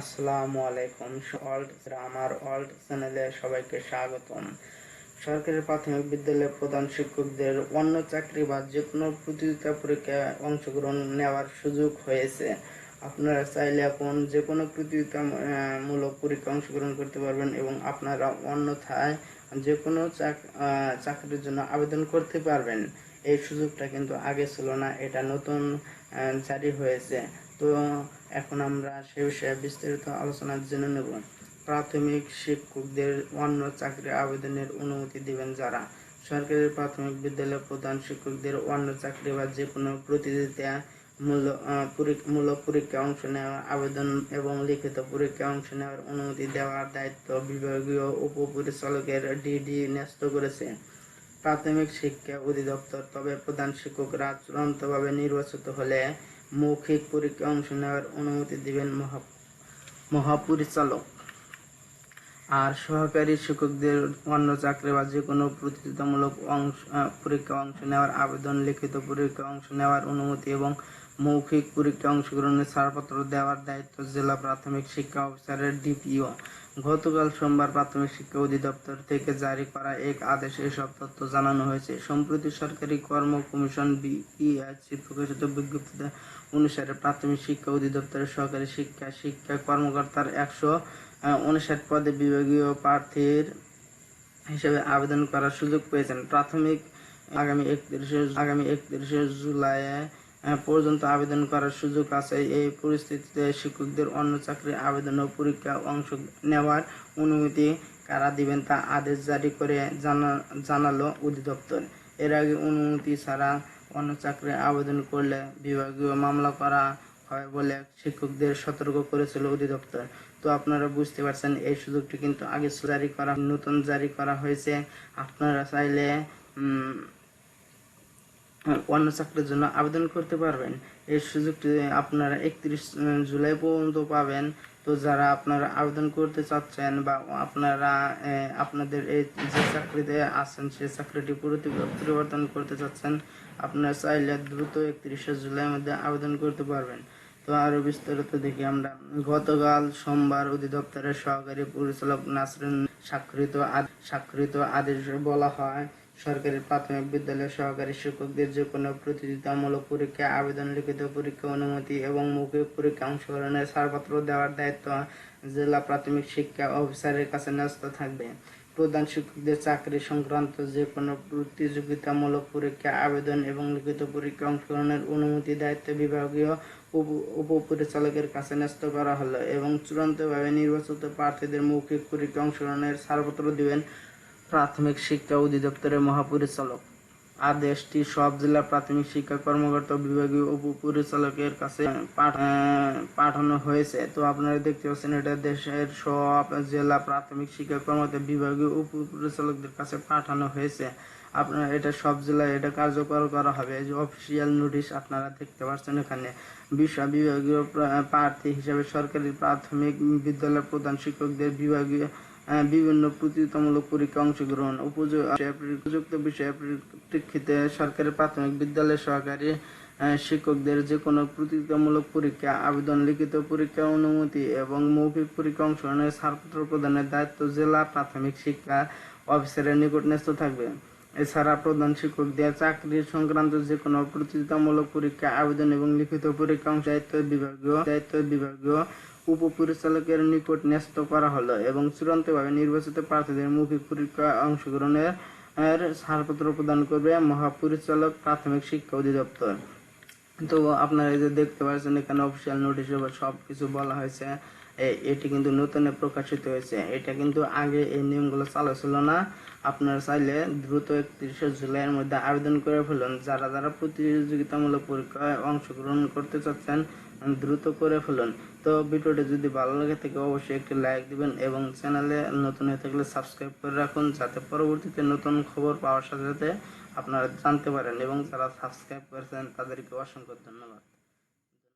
আসসালামু আলাইকুম অল্ট আমার অল্ট চ্যানেলে সবাইকে স্বাগতম। সরকারি প্রাথমিক বিদ্যালয়ের প্রধান শিক্ষকদের অন্য চাকরি বা যে কোনো প্রতিযোগিতা পরীক্ষায় অংশগ্রহণ নেওয়ার সুযোগ হয়েছে। আপনারা চাইলে এখন যে কোনো প্রতিযোগিতামূলক পরীক্ষা অংশগ্রহণ করতে পারবেন এবং আপনারা অন্যথায় যে কোনো চাক- চাকরির জন্য আবেদন করতে পারবেন। এই সুযোগটা কিন্তু আগে ছিল না, এটা নতুন জারি হয়েছে। তো এখন আমরা সে বিষয়ে বিস্তারিত আলোচনার জেনে নেব। প্রাথমিক শিক্ষকদের অন্য চাকরি আবেদনের অনুমতি দিবেন যারা? সরকারি প্রাথমিক বিদ্যালয়ের প্রধান শিক্ষকদের অন্য চাকরি বা যে কোনো প্রতিযোগিতা মূলক পরীক্ষা অংশ নেওয়ার আবেদন এবং লিখিত পরীক্ষা অংশ নেওয়ার অনুমতি দেওয়ার দায়িত্ব বিভাগীয় উপপরিচালকের ডিডি ন্যস্ত করেছে। প্রাথমিক শিক্ষা অধিদপ্তর তবে প্রধান শিক্ষকরা চূড়ান্তভাবে নির্বাচিত হলে মৌখিক পরীক্ষায় অংশ নেওয়ার অনুমতি দিবেন মহা মহাপরিচালক। আর সহকারী শিক্ষকদের অন্য চাকরি বা যে কোনো প্রতিযোগিতামূলক অংশ পরীক্ষা অংশ নেওয়ার আবেদন, লিখিত পরীক্ষা অংশ নেওয়ার অনুমতি এবং মৌখিক পরীক্ষা অংশগ্রহণের ছাড়পত্র দেওয়ার দায়িত্ব জেলা প্রাথমিক শিক্ষা অফিসারের ডিপিও। গতকাল সোমবার প্রাথমিক শিক্ষা অধিদপ্তর থেকে জারি করা এক আদেশে এসব তথ্য জানানো হয়েছে। সম্প্রতি সরকারি কর্ম কমিশন বিইআইসি প্রকাশিত বিজ্ঞপ্তিতে অনুসারে প্রাথমিক শিক্ষা অধিদপ্তরের সহকারী শিক্ষা শিক্ষা কর্মকর্তার একশো উনষাট পদে বিভাগীয় প্রার্থীর হিসেবে আবেদন করার সুযোগ পেয়েছেন। প্রাথমিক আগামী একত্রিশে আগামী একত্রিশে জুলাই পর্যন্ত আবেদন করার সুযোগ আছে। এই পরিস্থিতিতে শিক্ষকদের অন্য চাকরি আবেদন ও পরীক্ষা অংশ নেওয়ার অনুমতি কারা দিবেন তা আদেশ জারি করে জানা, জানালো অধিদপ্তর। এর আগে অনুমতি ছাড়া অন্য চাকরি আবেদন করলে বিভাগীয় মামলা করা হয় বলে শিক্ষকদের সতর্ক করেছিল অধিদপ্তর। তো আপনারা বুঝতে পারছেন, এই সুযোগটি কিন্তু আগে জারি করা, নতুন জারি করা হয়েছে। আপনারা চাইলে অন্য চাকরির জন্য আবেদন করতে পারবেন। এই সুযোগটি আপনারা একত্রিশ জুলাই পর্যন্ত পাবেন। তো যারা আপনারা আবেদন করতে চাচ্ছেন বা আপনারা আপনাদের এই যে চাকরিতে আছেন সেই চাকরিটি পরিবর্তন করতে চাচ্ছেন, আপনারা চাইলে দ্রুত একত্রিশে জুলাইয়ের মধ্যে আবেদন করতে পারবেন। তো আরও বিস্তারিত দেখি আমরা। গতকাল সোমবার অধিদপ্তরের সহকারী পরিচালক নাসরিন স্বাক্ষরিত স্বাক্ষরিত আদেশ বলা হয়। সরকারি প্রাথমিক বিদ্যালয়ের সহকারী শিক্ষকদের যে কোনো প্রতিযোগিতামূলক পরীক্ষা, আবেদন, লিখিত পরীক্ষা, অনুমতি এবং মৌখিক পরীক্ষা অংশগ্রহণের ছাড়পত্র দেওয়ার দায়িত্ব জেলা প্রাথমিক শিক্ষা অফিসারের কাছে ন্যস্ত থাকবে। প্রধান শিক্ষকদের চাকরি সংক্রান্ত যে কোনো প্রতিযোগিতামূলক পরীক্ষা, আবেদন এবং লিখিত পরীক্ষা অংশগ্রহণের অনুমতি দায়িত্ব বিভাগীয় উপ- উপপরিচালকের কাছে ন্যস্ত করা হলো এবং চূড়ান্তভাবে নির্বাচিত প্রার্থীদের মৌখিক পরীক্ষা অংশগ্রহণের ছাড়পত্র দিবেন প্রাথমিক শিক্ষা অধিদপ্তরের মহাপরিচালক। আদেশটি সব জেলা প্রাথমিক শিক্ষা কর্মকর্তা বিভাগীয় উপপরিচালকের কাছে পাঠানো হয়েছে। তো আপনারা দেখতে পাচ্ছেন, এটা দেশের সব জেলা প্রাথমিক শিক্ষা কর্মকর্তা বিভাগীয় উপপরিচালকদের কাছে পাঠানো হয়েছে। আপনারা এটা সব জেলায় এটা কার্যকর করা হবে। যে অফিসিয়াল নোটিশ আপনারা দেখতে পাচ্ছেন এখানে। বিশ্ব বিভাগীয় প্রার্থী হিসেবে সরকারি প্রাথমিক বিদ্যালয়ের প্রধান শিক্ষকদের বিভাগীয় বিভিন্ন প্রতিযোগিতামূলক পরীক্ষা অংশগ্রহণ, উপযু- উপযুক্ত বিষয়ে প্রেক্ষিতে সরকারি প্রাথমিক বিদ্যালয়ের সহকারী শিক্ষকদের যে কোনো প্রতিযোগিতামূলক পরীক্ষা, আবেদন, লিখিত পরীক্ষা অনুমতি এবং মৌখিক পরীক্ষা অংশগ্রহণের ছাড়পত্র প্রদানের দায়িত্ব জেলা প্রাথমিক শিক্ষা অফিসারের নিকট ন্যস্ত থাকবে। এছাড়া প্রধান শিক্ষকদের চাকরি সংক্রান্ত যে কোনো প্রতিযোগিতামূলক পরীক্ষা, আবেদন এবং লিখিত পরীক্ষা অংশ দায়িত্ব বিভাগীয় দায়িত্ব বিভাগীয় উপপরিচালকের নিকট ন্যস্ত করা হলো এবং চূড়ান্তভাবে নির্বাচিত প্রার্থীদের মৌখিক পরীক্ষা অংশগ্রহণের, এর ছাড়পত্র প্রদান করবে মহাপরিচালক প্রাথমিক শিক্ষা অধিদপ্তর। তো আপনারা এই যে দেখতে পাচ্ছেন, এখানে অফিসিয়াল নোটিশ সব কিছু বলা হয়েছে। এটি কিন্তু নতুনে প্রকাশিত হয়েছে। এটা কিন্তু আগে এই নিয়মগুলো চালু ছিল না। আপনারা চাইলে দ্রুত একত্রিশে জুলাইয়ের মধ্যে আবেদন করে ফেলুন। যারা যারা প্রতিযোগিতামূলক পরীক্ষায় অংশগ্রহণ করতে চাচ্ছেন, দ্রুত করে ফেলুন। তো ভিডিওটি যদি ভালো লাগে থাকে, অবশ্যই একটি লাইক দিবেন এবং চ্যানেলে নতুন হয়ে থাকলে সাবস্ক্রাইব করে রাখুন, যাতে পরবর্তীতে নতুন খবর পাওয়ার সাথে সাথে আপনারা জানতে পারেন এবং যারা সাবস্ক্রাইব করেছেন, তাদেরকে অসংখ্য ধন্যবাদ।